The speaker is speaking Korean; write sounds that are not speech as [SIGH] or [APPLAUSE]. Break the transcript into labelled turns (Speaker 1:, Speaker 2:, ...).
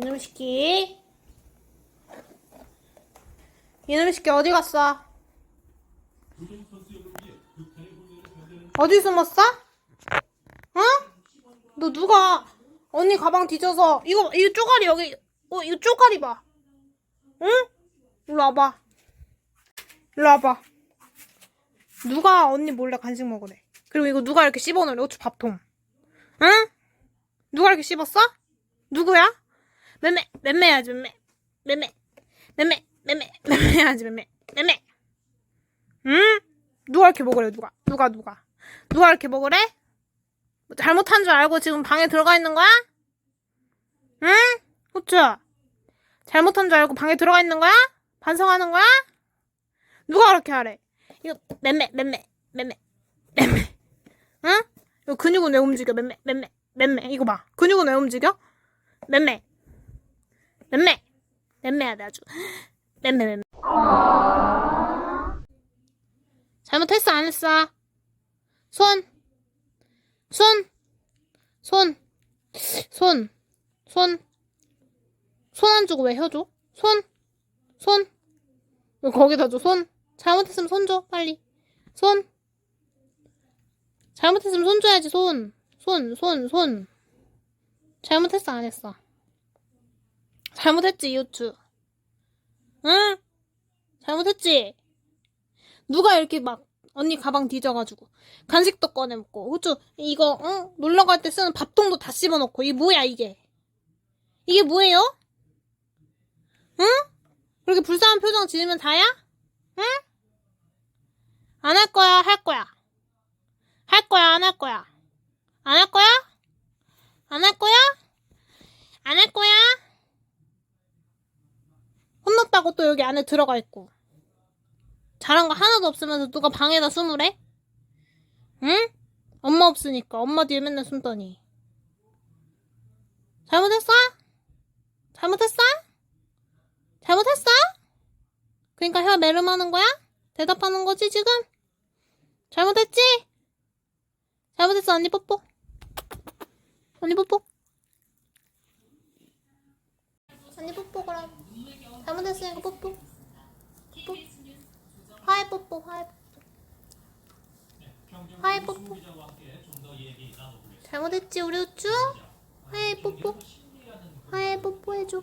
Speaker 1: 이놈 새끼. 이놈 새끼 어디 갔어? 어디 숨었어? 어? 너 누가 언니 가방 뒤져서 이거 이 쪼가리 여기 어 이거 쪼가리 봐. 응? 일로 와봐. 일로 와봐. 누가 언니 몰래 간식 먹으래. 그리고 이거 누가 이렇게 씹어놓으래? 어쭈 밥통. 응? 누가 이렇게 씹었어? 누구야? 맴매, 맴매야지, 맴매. 맴매. 맴매, 맴매, 맴매야지, 맴매. 맴매. 응? 누가 이렇게 먹으래, 누가? 누가, 누가? 누가 이렇게 먹으래? 뭐 잘못한 줄 알고 지금 방에 들어가 있는 거야? 응? 호추. 잘못한 줄 알고 방에 들어가 있는 거야? 반성하는 거야? 누가 그렇게 하래? 이거 맴매, 맴매, 맴매, 맴매. 응? 이거 근육은 왜 움직여? 맴매, 맴매, 맴매. 이거 봐. 근육은 왜 움직여? 맴매. 맴매. 맴매야 돼 아주. [GASPS] 맴매, 맴매. 잘못했어, 안 했어? 손. 손. 손. 손. 손. 손 안 주고 왜 혀 줘? 손. 손. 왜 거기다 줘, 손. 잘못했으면 손 줘, 빨리. 손. 잘못했으면 손 줘야지, 손. 손, 손, 손. 잘못했어, 안 했어? 잘못했지, 이웃주. 응? 잘못했지? 누가 이렇게 막, 언니 가방 뒤져가지고, 간식도 꺼내 먹고, 우쭈, 이거, 응? 놀러 갈 때 쓰는 밥통도 다 씹어 놓고, 이게 뭐야, 이게? 이게 뭐예요? 응? 그렇게 불쌍한 표정 지으면 다야? 응? 안 할 거야, 할 거야. 할 거야, 안 할 거야. 안 할 거야? 안 할 거야? 안 할 거야? 또 여기 안에 들어가 있고. 잘한 거 하나도 없으면서 누가 방에다 숨으래? 응? 엄마 없으니까. 엄마 뒤에 맨날 숨더니. 잘못했어? 잘못했어? 잘못했어? 그러니까 혀 매름하는 거야? 대답하는 거지, 지금? 잘못했지? 잘못했어, 언니 뽀뽀. 언니 뽀뽀. 언니 뽀뽀, 그럼. 잘못했으니까 뽀뽀. 뽀뽀. 하이 뽀뽀, 하이 뽀뽀. 하이 뽀뽀. 잘못했지, 우리 우쭈? 하이 뽀뽀. 하이 뽀뽀 해줘.